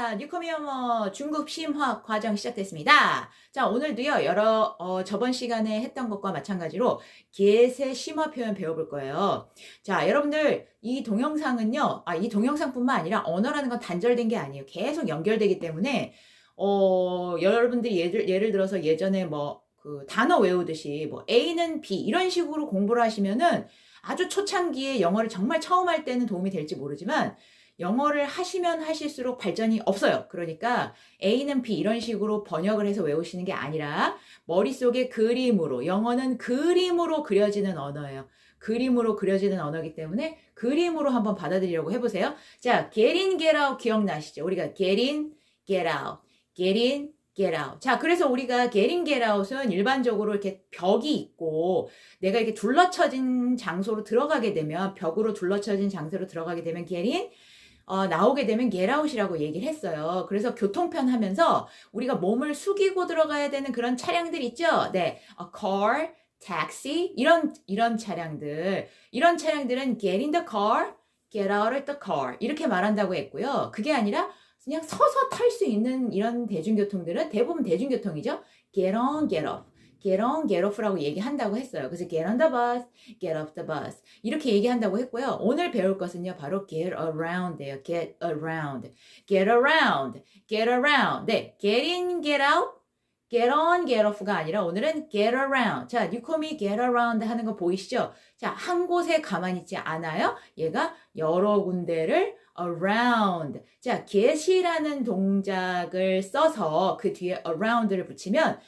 자, 영어 중급 심화 과정 시작됐습니다. 자, 오늘도요, 여러, 어, 저번 시간에 했던 것과 마찬가지로 get의 심화 표현 배워볼 거예요. 자, 여러분들, 이 동영상은요, 아, 이 동영상뿐만 아니라 언어라는 건 단절된 게 아니에요. 계속 연결되기 때문에, 어, 여러분들이 예를, 예를 들어서 예전에 뭐, 그 단어 외우듯이 뭐 A는 B 이런 식으로 공부를 하시면은 아주 초창기에 영어를 정말 처음 할 때는 도움이 될지 모르지만 영어를 하시면 하실수록 발전이 없어요. 그러니까 A는 B 이런 식으로 번역을 해서 외우시는 게 아니라 머릿속에 그림으로 영어는 그림으로 그려지는 언어예요. 그림으로 그려지는 언어이기 때문에 그림으로 한번 받아들이려고 해보세요. 자, get in, get out 기억나시죠? 우리가 get in, get out, get in, get out. 자, 그래서 우리가 get in, get out은 일반적으로 이렇게 벽이 있고 내가 이렇게 둘러쳐진 장소로 들어가게 되면 벽으로 둘러쳐진 장소로 들어가게 되면 get in, 어, 나오게 되면 out이라고 얘기를 했어요. 그래서 교통편 하면서 우리가 몸을 숙이고 들어가야 되는 그런 차량들 있죠? 네. a car, taxi 이런 이런 차량들. 이런 차량들은 get in the car, get out of the car 이렇게 말한다고 했고요. 그게 아니라 그냥 서서 탈 수 있는 이런 대중교통들은 대부분 대중교통이죠. get on, get off. Get on, get off라고 얘기한다고 했어요. 그래서 get on the bus, get off the bus 이렇게 얘기한다고 했고요. 오늘 배울 것은요. 바로 get around예요. get around, get around, get around. 네, get in, get out, get on, get off가 아니라 오늘은 get around. 자, 뉴컴이 get around 하는 거 보이시죠? 자, 한 곳에 가만히 있지 않아요. 얘가 여러 군데를 around. 자, get이라는 동작을 써서 그 뒤에 around를 붙이면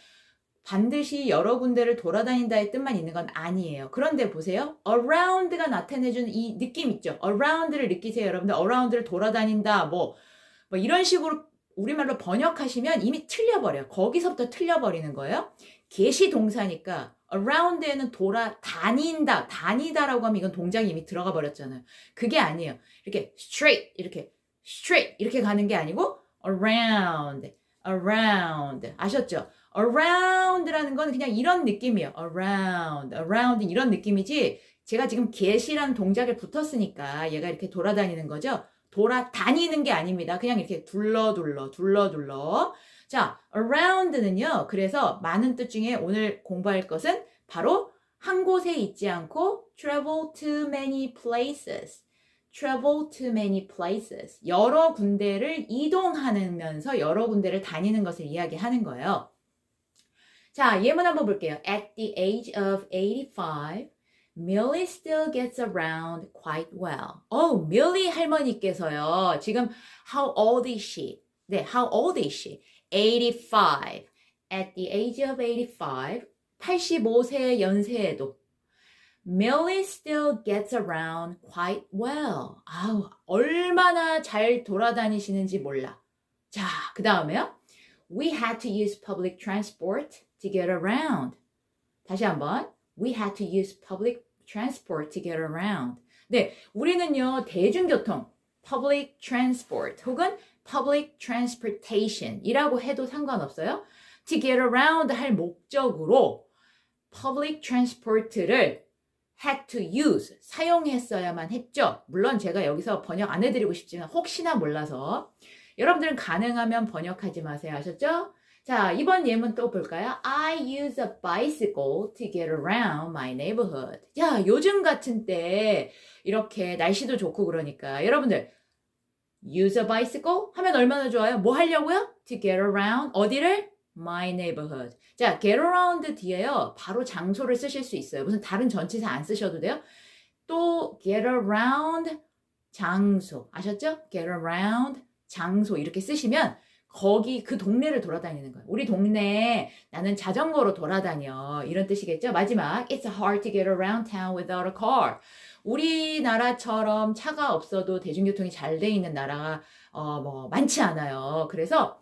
반드시 여러 군데를 돌아다닌다의 뜻만 있는 건 아니에요. 그런데 보세요. around가 나타내주는 이 느낌 있죠? around를 느끼세요, 여러분들. around를 돌아다닌다, 뭐, 뭐 이런 식으로 우리말로 번역하시면 이미 틀려버려요. 거기서부터 틀려버리는 거예요. get이 동사니까 around에는 돌아 다닌다, 다니다라고 하면 이건 동작이 이미 들어가 버렸잖아요. 그게 아니에요. 이렇게 straight, 이렇게 straight 이렇게 가는 게 아니고 around, around 아셨죠? Around라는 건 그냥 이런 느낌이에요. around, around 이런 느낌이지. 제가 지금 get이라는 동작에 붙었으니까 얘가 이렇게 돌아다니는 거죠. 돌아다니는 게 아닙니다. 그냥 이렇게 둘러 둘러 둘러 둘러. 자, around는요. 그래서 많은 뜻 중에 오늘 공부할 것은 바로 한 곳에 있지 않고 travel to many places. travel to many places. 여러 군데를 이동하면서 여러 군데를 다니는 것을 이야기하는 거예요. 자, 예문 한번 볼게요. At the age of 85, Millie still gets around quite well. Oh, Millie 할머니께서요. 지금 how old is she? 네, how old is she? 85. At the age of 85, 85세 연세에도 Millie still gets around quite well. 아우, 얼마나 잘 돌아다니시는지 몰라. 자, 그 다음에요. We had to use public transport to get around. 다시 한번. We had to use public transport to get around. 네, 우리는요, 대중교통, public transport 혹은 public transportation 이라고 해도 상관없어요. to get around 할 목적으로 public transport를 had to use 사용했어야만 했죠. 물론 제가 여기서 번역 안 해드리고 싶지만 혹시나 몰라서 여러분들은 가능하면 번역하지 마세요. 아셨죠? 자, 이번 예문 또 볼까요? I use a bicycle to get around my neighborhood. 야, 요즘 같은 때 이렇게 날씨도 좋고 그러니까 여러분들 use a bicycle 하면 얼마나 좋아요? 뭐 하려고요? to get around 어디를? my neighborhood. 자, get around 뒤에요. 바로 장소를 쓰실 수 있어요. 무슨 다른 전치사 안 쓰셔도 돼요. 또 get around 장소. 아셨죠? get around 장소 이렇게 쓰시면 거기 그 동네를 돌아다니는 거예요. 우리 동네에 나는 자전거로 돌아다녀. 이런 뜻이겠죠? 마지막 It's hard to get around town without a car. 우리나라처럼 차가 없어도 대중교통이 잘 돼 있는 나라가 어, 뭐 많지 않아요. 그래서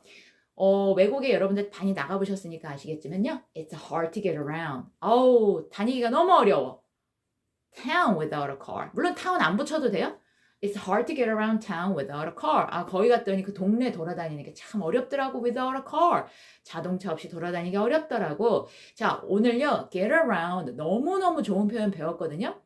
어, 외국에 여러분들 많이 나가보셨으니까 아시겠지만요. It's hard to get around. 어우, 다니기가 너무 어려워. Town without a car. 물론 town 안 붙여도 돼요. It's hard to get around town without a car. 아, 거기 갔더니 그 동네 돌아다니는 게 참 어렵더라고, without a car. 자동차 없이 돌아다니기 어렵더라고. 자, 오늘요, get around. 너무너무 좋은 표현 배웠거든요.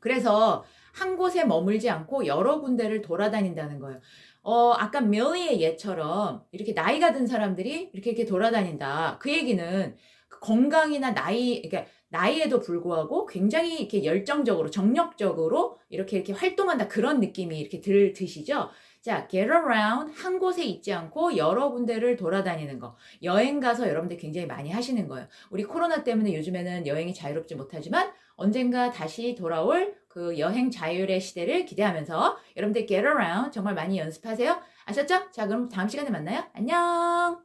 그래서 한 곳에 머물지 않고 여러 군데를 돌아다닌다는 거예요. 어, 아까 밀리의 예처럼 이렇게 나이가 든 사람들이 이렇게 이렇게 돌아다닌다. 그 얘기는 그 건강이나 나이, 그러니까 나이에도 불구하고 굉장히 이렇게 열정적으로, 정력적으로 이렇게 이렇게 활동한다. 그런 느낌이 이렇게 들, 드시죠? 자, get around 한 곳에 있지 않고 여러 군데를 돌아다니는 거. 여행 가서 여러분들 굉장히 많이 하시는 거예요. 우리 코로나 때문에 요즘에는 여행이 자유롭지 못하지만 언젠가 다시 돌아올 그 여행 자율의 시대를 기대하면서 여러분들 get around 정말 많이 연습하세요. 아셨죠? 자, 그럼 다음 시간에 만나요. 안녕!